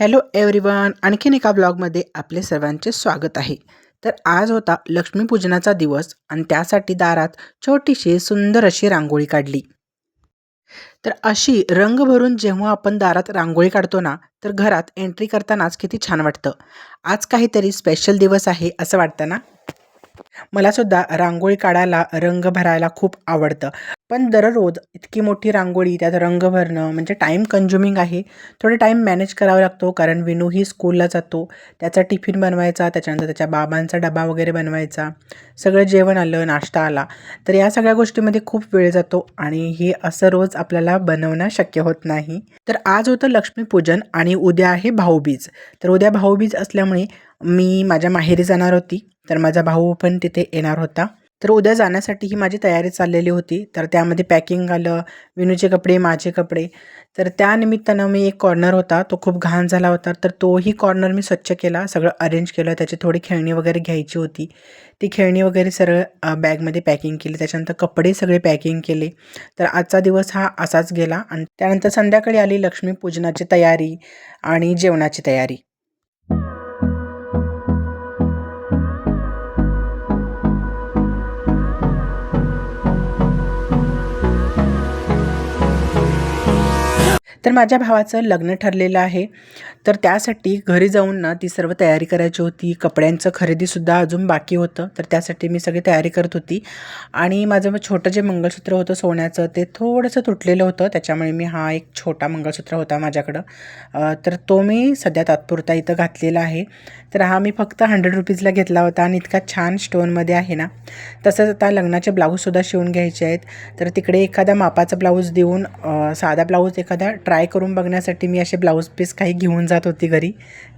Hello everyone आणखीन एका ब्लॉगमध्ये आपले सर्वांचे स्वागत आहे. तर आज होता लक्ष्मीपूजनाचा दिवस आणि त्यासाठी दारात छोटीशी सुंदर अशी रांगोळी काढली. तर अशी रंग भरून जेव्हा आपण दारात रांगोळी काढतो ना तर घरात एंट्री करतानाच किती छान वाटतं. आज काहीतरी स्पेशल दिवस आहे असं वाटतं ना? मला सुद्धा रांगोळी काढायला रंग भरायला खूप आवडतं. पण दररोज इतकी मोठी रांगोळी त्यात रंग भरणं म्हणजे टाईम कन्झ्युमिंग आहे. थोडं टाईम मॅनेज करावा लागतो कारण विनूही स्कूलला जातो. त्याचा टिफिन बनवायचा त्याच्यानंतर त्याच्या बाबांचा डबा वगैरे बनवायचा. सगळं जेवण आलं नाश्ता आला तर या सगळ्या गोष्टीमध्ये खूप वेळ जातो आणि हे असं रोज आपल्याला बनवणं शक्य होत नाही. तर आज होतं लक्ष्मीपूजन आणि उद्या आहे भाऊबीज. तर उद्या भाऊबीज असल्यामुळे मी माझ्या माहेरी जाणार होती तर माझा भाऊ पण तिथे येणार होता. तर उद्या जाण्यासाठी ही माझी तयारी चाललेली होती. तर त्यामध्ये पॅकिंग आलं विनूचे कपडे माझे कपडे. तर त्यानिमित्तानं मी एक कॉर्नर होता तो खूप घाण झाला होता. तर तोही कॉर्नर मी स्वच्छ केला सगळं अरेंज केलं. त्याची थोडी खेळणी वगैरे घ्यायची होती. ती खेळणी वगैरे सरळ बॅगमध्ये पॅकिंग केली. त्याच्यानंतर कपडे सगळे पॅकिंग केले. तर आजचा दिवस हा असाच गेला. आणि त्यानंतर संध्याकाळी आली लक्ष्मीपूजनाची तयारी आणि जेवणाची तयारी. तर माझ्या भावाचं लग्न ठरलेलं आहे. तर त्यासाठी घरी जाऊन ना ती सर्व तयारी करायची होती. कपड्यांचं खरेदीसुद्धा अजून बाकी होतं. तर त्यासाठी मी सगळी तयारी करत होती. आणि माझं छोटं जे मंगळसूत्र होतं सोन्याचं ते थोडंसं तुटलेलं होतं. त्याच्यामुळे मी हा एक छोटा मंगळसूत्र होता माझ्याकडं. तर तो मी सध्या तात्पुरता इथं घातलेला आहे. तर हा मी फक्त हंड्रेड रुपीजला घेतला होता आणि इतका छान स्टोनमध्ये आहे ना. तसंच आता लग्नाचे ब्लाऊजसुद्धा शिवून घ्यायचे आहेत. तर तिकडे एखादा मापाचा ब्लाऊज देऊन साधा ब्लाऊज एखादा ट्राय करून बघण्यासाठी मी असे ब्लाऊज पीस काही घेऊन जात होती घरी.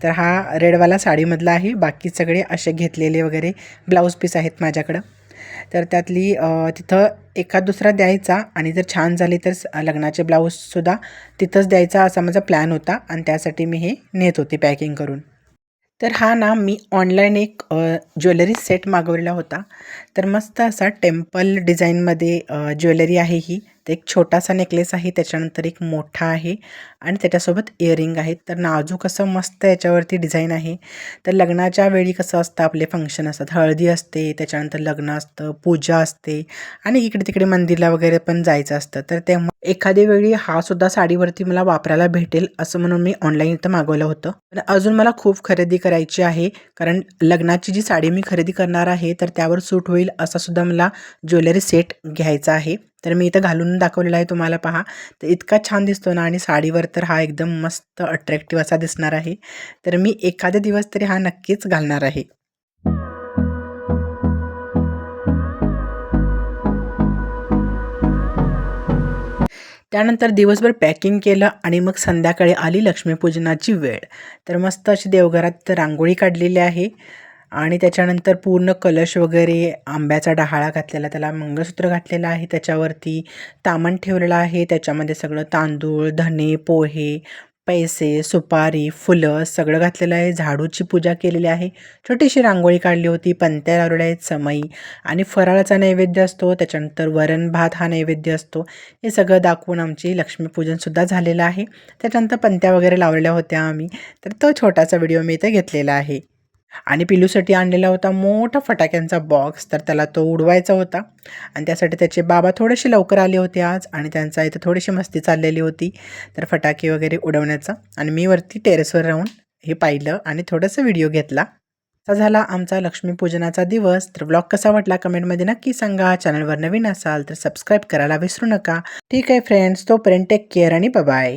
तर हा रेडवाला साडीमधला आहे. बाकी सगळे असे घेतलेले वगैरे ब्लाऊज पीस आहेत माझ्याकडं. तर त्यातली तिथं एखाद दुसरा द्यायचा आणि जर छान झाली तर लग्नाचे ब्लाऊजसुद्धा तिथंच द्यायचा असा माझा प्लॅन होता आणि त्यासाठी मी हे नेत होते पॅकिंग करून. तर हा ना मी ऑनलाईन एक ज्वेलरी सेट मागवलेला होता. तर मस्त असा टेम्पल डिझाईनमध्ये ज्वेलरी आहे ही. तर एक छोटासा नेकलेस आहे त्याच्यानंतर एक मोठा आहे आणि त्याच्यासोबत इयरिंग आहेत. तर नाजूक असं मस्त याच्यावरती डिझाईन आहे. तर लग्नाच्या वेळी कसं असतं आपले फंक्शन असतात. हळदी असते त्याच्यानंतर लग्न असतं पूजा असते आणि इकडे तिकडे मंदिरला वगैरे पण जायचं असतं. तर तेव्हा एखाद्या वेळी हा सुद्धा साडीवरती मला वापरायला भेटेल असं म्हणून मी ऑनलाईन इथं मागवलं होतं. पण अजून मला खूप खरेदी करायची आहे. कारण लग्नाची जी साडी मी खरेदी करणार आहे तर त्यावर सूट होईल असा सुद्धा मला ज्वेलरी सेट घ्यायचा आहे. तर मी इथं घालून दाखवलेला आहे तुम्हाला पहा. तर इतका छान दिसतो ना आणि साडीवर तर हा एकदम मस्त अट्रॅक्टिव्ह असा दिसणार आहे. तर मी एखादे दिवस तरी हा नक्कीच घालणार आहे. त्यानंतर दिवसभर पॅकिंग केलं आणि मग संध्याकाळी आली लक्ष्मीपूजनाची वेळ. तर मस्त अशी देवघरात रांगोळी काढलेली आहे. आणि त्याच्यानंतर पूर्ण कलश वगैरे आंब्याचा डहाळा घातलेला त्याला मंगळसूत्र घातलेलं आहे त्याच्यावरती तामण ठेवलेलं आहे त्याच्यामध्ये सगळं तांदूळ धने पोहे पैसे सुपारी फुलं सगळं घातलेलं आहे. झाडूची पूजा केलेली आहे. छोटीशी रांगोळी काढली होती. पंत्या लावलेल्या आहेत समई आणि फराळाचा नैवेद्य असतो. त्याच्यानंतर वरण भात हा नैवेद्य असतो. हे सगळं दाखवून आमची लक्ष्मीपूजनसुद्धा झालेलं आहे. त्याच्यानंतर पंत्या वगैरे लावलेल्या होत्या आम्ही. तर तो छोटासा व्हिडिओ मी इथे घेतलेला आहे. आणि पिलूसाठी आणलेला होता मोठा फटाक्यांचा बॉक्स तर त्याला तो उडवायचा होता. आणि त्यासाठी त्याचे बाबा थोडेसे लवकर आले होते आज आणि त्यांचा इथं थोडीशी मस्ती चाललेली होती. तर फटाके वगैरे उडवण्याचा. आणि मी वरती टेरेसवर राहून हे पाहिलं आणि थोडंसं व्हिडिओ घेतला. असा झाला आमचा लक्ष्मीपूजनाचा दिवस. तर ब्लॉग कसा वाटला कमेंटमध्ये नक्की सांगा. चॅनलवर नवीन असाल तर सबस्क्राईब करायला विसरू नका. ठीक आहे फ्रेंड्स तोपर्यंत टेक केअर आणि bye